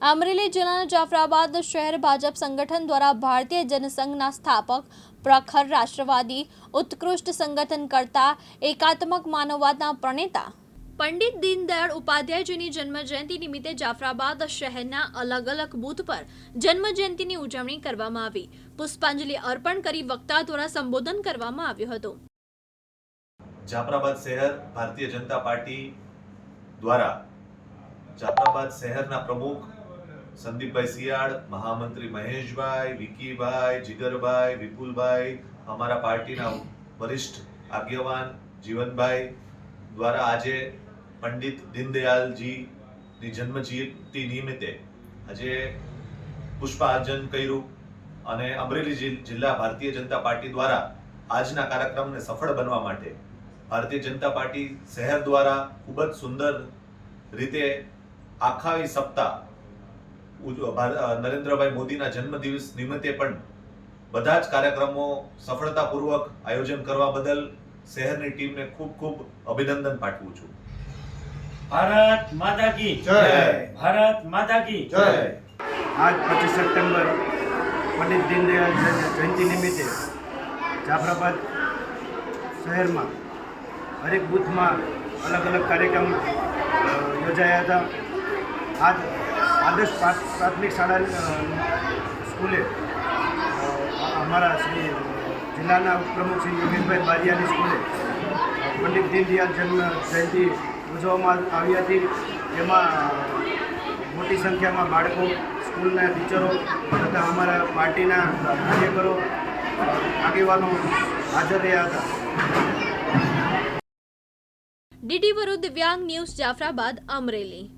અમરેલી જિલ્લાના જાફરાબાદ શહેર ભાજપ સંગઠન દ્વારા ભારતીય જનસંઘના સ્થાપક, પ્રખર રાષ્ટ્રવાદી, ઉત્કૃષ્ટ સંગઠન કરતા એકાત્મક માનવવાદના પ્રણેતા પંડિત દીનદયાળ ઉપાધ્યાયજીની જન્મજયંતિ નિમિત્તે જાફરાબાદ શહેરના અલગ અલગ બૂથ પર જન્મજયંતિની ઉજવણી કરવામાં આવી. પુષ્પાંજલિ અર્પણ કરી વક્તા દ્વારા સંબોધન કરવામાં આવ્યું હતું. જાફરાબાદ શહેર ભારતીય જનતા પાર્ટી દ્વારા જાફરાબાદ શહેરના પ્રમુખ સંદીપભાઈ સિયાળ મહામંત્રી મહેશભાઈ, વિકીભાઈ, જીગરભાઈ, વિપુલભાઈ, અમારા પાર્ટીના વરિષ્ઠ આગેવાન જીવનભાઈ દ્વારા આજે પંડિત દીનદયાલજીની જન્મજયંતિ નિમિત્તે આજે પુષ્પાર્જન કર્યું અને અમરેલી જિલ્લા ભારતીય જનતા પાર્ટી દ્વારા આજના કાર્યક્રમને સફળ બનવા માટે ભારતીય જનતા પાર્ટી શહેર દ્વારા ખૂબ જ સુંદર રીતે આખા સપ્તાહ નરેન્દ્રભાઈ મોદીના જન્મદિવસ નિમિત્તે પણ બધા જ કાર્યક્રમો સફળતાપૂર્વક આયોજન કરવા બદલ શહેરની ટીમને ખૂબ ખૂબ અભિનંદન પાઠવું છું. ભારત માતા કી જય. ભારત માતા કી આજ પચીસ સપ્ટેમ્બર પંડિત દીનદયાળ જયંતિ નિમિત્તે જાફરાબાદ શહેરમાં હરેક બૂથમાં અલગ અલગ કાર્યક્રમ યોજાયા હતા. આજ આદર્શ પ્રા- પ્રાથમિક શાળા સ્કૂલે અમારા શ્રી જિલ્લાના ઉપપ્રમુખ શ્રી યોગેશભાઈ બારિયાની સ્કૂલે પંડિત દીનદયાળ જન્મ જયંતિ ઉજવવામાં આવી હતી. જેમાં મોટી સંખ્યામાં બાળકો, સ્કૂલના ટીચરો તથા અમારા પાર્ટીના કાર્યકરો આગેવાનો હાજર રહ્યા હતા. ડીડી વરુ દિવ્યાંગ ન્યૂઝ જાફરાબાદ અમરેલી.